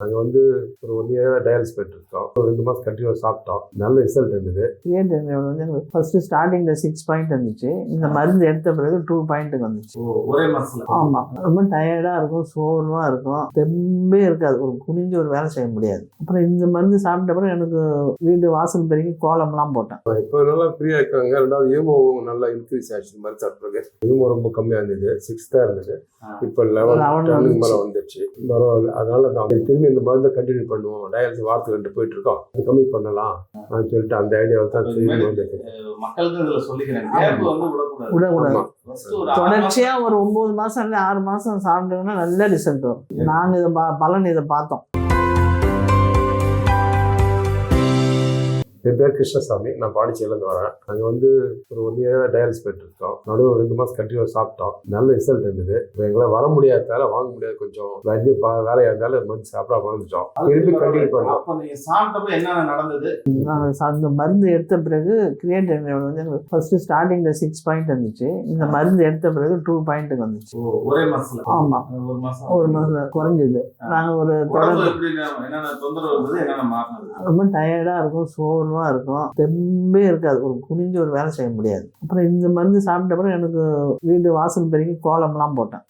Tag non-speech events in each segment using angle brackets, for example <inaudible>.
நாங்கள் வந்து ஒரு ஒன் இயராக டயாலிஸ் பண்ணிருக்கோம் ஒரு ரெண்டு மாதம் கண்டினியூவாக சாப்பிட்டோம். நல்ல ரிசல்ட் இருந்தது. கிரியேட் வந்து எனக்கு ஃபர்ஸ்ட் ஸ்டார்டிங்கில் சிக்ஸ் பாயிண்ட் இருந்துச்சு. இந்த மருந்து எடுத்த பிறகு டூ பாயிண்ட்டுக்கு வந்துச்சு. ஓ, ஒரே மாசத்துல. ஆமாம் ரொம்ப டயர்டாக இருக்கும் சோர்வாக இருக்கும். தெம்பே இருக்காது. ஒரு குனிஞ்சு ஒரு வேலை செய்ய முடியாது. அப்புறம் இந்த மருந்து சாப்பிட்ட பிறகு எனக்கு வீடு வாசல் பெருக்கி கோலம்லாம் போட்டேன். இப்போ நல்லா ஃப்ரீயாக இருக்காங்க. ரெண்டாவது ஈமோ நல்லா இன்க்ரீஸ் ஆச்சு. மாதிரி சாப்பிட்ருக்கு ஈமோ ரொம்ப கம்மியாக இருந்தது. சிக்ஸ் தான் இருந்தது. இப்போ லெவன் 11 டன்னுக்கு மேலே வந்துச்சு. வந்துருச்சு பரவாயில்ல. அதனால தான். திரும்பி இந்த மருந்தை கண்டினியூ பண்ணுவோம். டயாலிஸ் வாரத்துக்கு ரெண்டு போயிட்டு இருக்கோம் அது கம்மி பண்ணலாம் அப்படின்னு சொல்லிட்டு அந்த ஐடியாவில் தான் திரும்பி வந்து தொடர்ச்சியா ஒரு ஒன்பது மாசம் இல்லை ஆறு மாசம் சாப்பிட்டோம்னா நல்ல ரிசல்ட் வரும். நாங்க இதை பா- பலன் இதை பார்த்தோம். என் பேர் கிருஷ்ணசாமி. நான் பாண்டிச்சேரியிலேருந்து வரேன். நாங்கள் வந்து ஒரு ஒன் இயராக டயாலிஸ் பண்ணிருக்கோம் நடுவு ரெண்டு மாதம் கண்டினியூவாக சாப்பிட்டோம். நல்ல ரிசல்ட் இருந்தது. இப்போ எங்களால் வர முடியாததால வாங்க முடியாது கொஞ்சம் பா வேலையாக இருந்தாலும் மருந்து சாப்பிடாம வந்துட்டோம் திரும்பி கண்டினியூ பண்ணோம். என்னென்ன நடந்தது? அந்த மருந்து எடுத்த பிறகு கிரியேட் வந்து ஃபர்ஸ்ட் ஸ்டார்டிங்ல சிக்ஸ் பாயிண்ட் இருந்துச்சு. இந்த மருந்து எடுத்த பிறகு டூ பாயிண்ட்டுக்கு வந்துச்சு. ஒரே மாசத்துல? ஆமா. ஒரு மாசம். ஒரு மாதம் குறைஞ்சது. நாங்கள் ஒரு தொடர்ந்து எப்படி? என்னென்ன தொந்தரவு இருந்தது? என்னென்ன மாறினது ரொம்ப டயர்டாக இருக்கும் சோர்வாக இருக்கும். தெம்பே இருக்காது. ஒரு குனிஞ்சு ஒரு வேலை செய்ய முடியாது. அப்புறம் இந்த மருந்து சாப்பிட்ட பிறகு எனக்கு வீடு வாசல் பெருக்கி கோலம்லாம் போட்டேன்.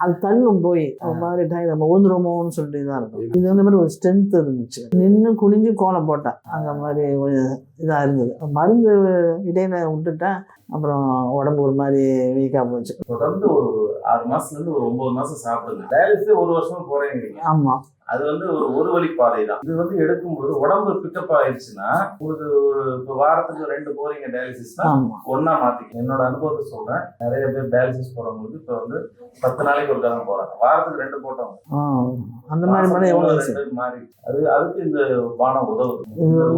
அது தள்ளும் போய் ஒரு மாதிரி டயர் நம்ம உழுந்துருமோன்னு சொல்லிட்டு இதாக இருக்கும் இது வந்து மாதிரி ஒரு ஸ்ட்ரென்த் இருந்துச்சு. நின்று குனிஞ்சு கோலம் போட்டேன். அந்த மாதிரி ஒரு இதாக இருந்தது. மருந்து இடையில விட்டுட்டேன். அப்புறம் உடம்பு ஒரு மாதிரி வீக்காக போச்சு. தொடர்ந்து ஒரு ஆறு மாசத்துல இருந்து ஒரு ஒன்பது மாசம் சாப்பிடுங்க. டயாலிசிஸ் ஒரு வருஷமா போறேங்கிறீங்க ஆமாம் அது வந்து ஒரு ஒரு வழி பாதை தான். இது வந்து எடுக்கும்போது உடம்பு பிக்கப் ஆயிடுச்சுன்னா உங்களுக்கு ஒரு இப்போ வாரத்துக்கு ரெண்டு போறீங்க டயாலிசிஸ்னா ஆமாம் ஒண்ணா மாத்திக்க என்னோட அனுபவத்தை சொல்றேன். நிறைய பேர் டயாலிசிஸ் போறவங்களுக்கு இப்போ வந்து பத்து நாளைக்கு ஒரு தான் போறாங்க. வாரத்துக்கு ரெண்டு போட்டவங்க. அந்த மாதிரி பண்ண எவ்வளோ மாசம் ரெண்டு மாறி. அது அதுக்கு இந்த பானம் உதவுது.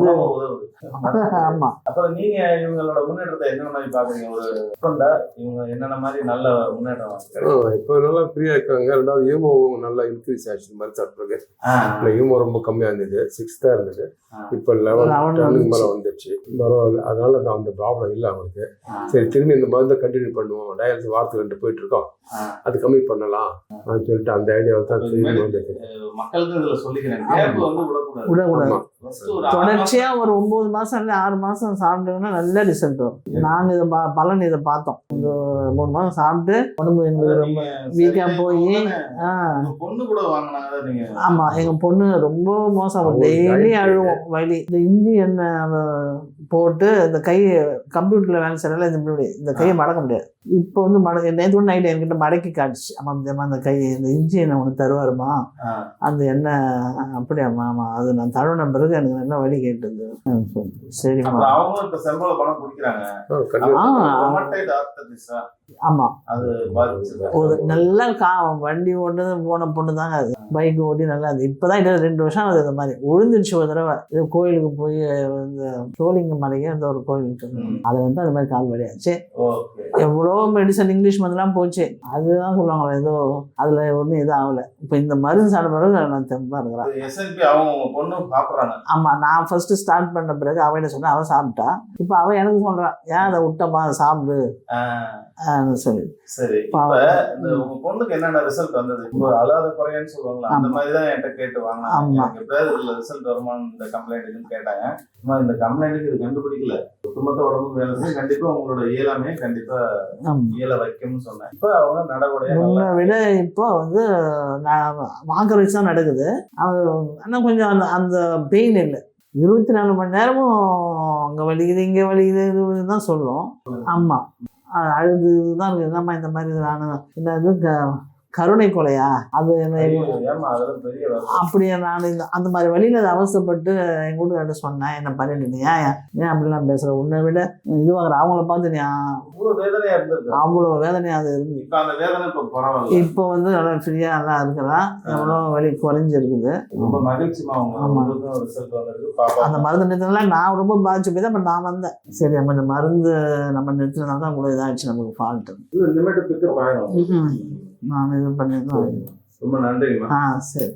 உணவு உதவுது. <laughs> ஆமாம் அப்புறம் நீங்க இவங்களோட முன்னேற்றத்தை என்னென்ன மாதிரி பாக்குறீங்க ஒரு ஹஸ்பண்டா இவங்க என்னென்ன மாதிரி நல்ல முன்னேற்றம் இப்போ நல்லா ஃப்ரீயாக இருக்காங்க. ரெண்டாவது ஈமோ நல்லா இன்க்ரீஸ் ஆச்சு மாதிரி சாப்பிட்ருக்கு இல்லை ஈமோ ரொம்ப கம்மியாக இருந்தது. சிக்ஸ் தான் இருந்தது. இப்போ லெவன் 11 டன்னுக்கு மேலே வந்துருச்சு. பரவாயில்ல. அதனால தான் அந்த ப்ராப்ளம் இல்லை அவங்களுக்கு சரி திரும்பி இந்த மருந்தை கண்டினியூ பண்ணுவோம். டயாலிஸ் வாரத்துக்கு ரெண்டு போயிட்டு இருக்கோம். அது கம்மி பண்ணலாம். அப்படின்னு சொல்லிட்டு அந்த ஐடியாவில் தான் திரும்பி வந்திருக்கு. மக்களுக்கு இதுல சொல்லிக்கிறேன். தொடர்ச்சியா ஒரு ஒன்பது மாசம் இல்லை ஆறு மாசம் சாப்பிட்டோம்னா நல்ல ரிசல்ட் வரும். நாங்க இதை பலன் இதை பார்த்தோம். இந்த மூணு மாசம் சாப்பிட்டு உடம்பு எங்களுக்கு ரொம்ப நீங்க வீக்கா சரியா போய் பொண்ணு கூட வாங்கினாங்க நீங்க. ஆமா எங்க பொண்ணு ரொம்ப மோசம் டெய்லி அழுவோம் வலி. இந்த இஞ்சி எண்ணெய் அவ போட்டு இந்த கையை கம்ப்யூட்டர்ல வேலை செய்யறதுல இந்த இப்படி இந்த கையை மடக்க முடியாது. இப்போ வந்து மடக்க நேற்று கூட நைட் என்கிட்ட மடக்கி காட்டுச்சு. அம்மா இந்த அம்மா அந்த கை இந்த இஞ்சி எண்ணெய் ஒன்று தருவாருமா? அந்த எண்ணெய் அப்படியாம்மா ஆமா அது நான் தழுவின பிறகு எனக்கு நல்லா வலி கேட்டது. சரிம்மா அப்புறம் அவங்களும் இப்ப செம்பள பணம் குடிக்கிறாங்க. ஆ, கண்டிப்பா. ஆ. ரொமட்டைட் ஆர்த்தடிஸா ஆமா. அது பாதிச்சிருக்கு ஒரு நல்லா கா வண்டி ஓட்டுறது போன பொண்ணு தாங்க அது. பைக் ஓட்டி நல்லா அது இப்போதான் இன்னும் ரெண்டு வருஷம் ஆகுது இந்த மாதிரி. விழுந்துருச்சு ஒரு தடவை. இது கோயிலுக்கு போய் இந்த சோழிங்க மலைக்கு அந்த ஒரு ம். அதில் வந்து அந்த மாதிரி கால் வலியாச்சு ஓகே. எவ்வளோ மெடிசன் இங்கிலீஷ் மருந்துலாம் போச்சு. அதுதான் சொல்லுவாங்களே ஏதோ அதில் ஒன்றும் இது ஆகலை. இப்போ இந்த மருந்து சாப்பிட்ட பிறகு நான் தெம்பாக இருக்கிறேன் ஆமாம் நான் ஃபர்ஸ்ட் ஸ்டார்ட் பண்ண பிறகு அவன் என்ன சொன்னா அவன் சாப்பிட்டா. இப்போ அவன் எனக்கு சொல்கிறான் ஏன் அதை விட்டமா சாப்பிடு. சொல்லி. சரி இப்ப உங்க பொண்ணுக்கு என்னென்ன ரிசல்ட் வந்தது? இப்போ அழாத குறையன்னு சொல்லுவாங்களா? அந்த. மாதிரி தான் என்கிட்ட கேட்டு எப்படியாவது இதுல ரிசல்ட் வருமான்னு இந்த கம்ப்ளைண்ட்டுன்னு கேட்டாங்க. இந்த கம்ப்ளைண்ட்டுக்கு இது கண்டுபிடிக்கல. ஒட்டுமொத்த உடம்பு வேலை செய்யும். கண்டிப்பா உங்களோட இயலாமே கண்டிப்பா இயல வைக்கும்னு சொன்னேன். இப்ப அவங்க நடவடிக்கை முன்னை விட இப்போ வந்து நான் வாக்கர் வச்சு தான் நடக்குது. ஆனால் கொஞ்சம் அந்த அந்த பெயின் இல்லை. இருபத்தி நாலு மணி நேரமும் அங்கே வலிக்குது இங்கே வலிக்குது தான் சொல்லும் ஆமாம் அழுது தான் இருக்குது. என்னம்மா இந்த மாதிரி நான் என்ன இது கருணை கொலையா? அது. அப்படியே நான் இந்த அந்த மாதிரி வழியில் அதை அவசரப்பட்டு எங்கள் வீட்டுக்கார்ட்ட சொன்னேன். என்ன பண்ணிட்டு ஏன் ஏன் அப்படிலாம் பேசுகிற உன்னை விட இதுவாகிற அவங்கள பார்த்து நீ அவ்வளோ வேதனையாக அது இருந்து. இப்ப வந்து நல்லா ஃப்ரீயாக நல்லா இருக்கிறான் எவ்வளோ வலி குறைஞ்சிருக்குது. அந்த மருந்து நிறுத்தினால நான் ரொம்ப பாதிச்சு போய் தான் இப்போ நான் வந்தேன். சரி நம்ம இந்த மருந்து நம்ம நிறுத்தினால தான் இவ்வளோ இதாகிடுச்சு நமக்கு ஃபால்ட்டு நான் இது பண்ணிருந்தேன் ரொம்ப நன்றிங்கம்மா ஆ சரி.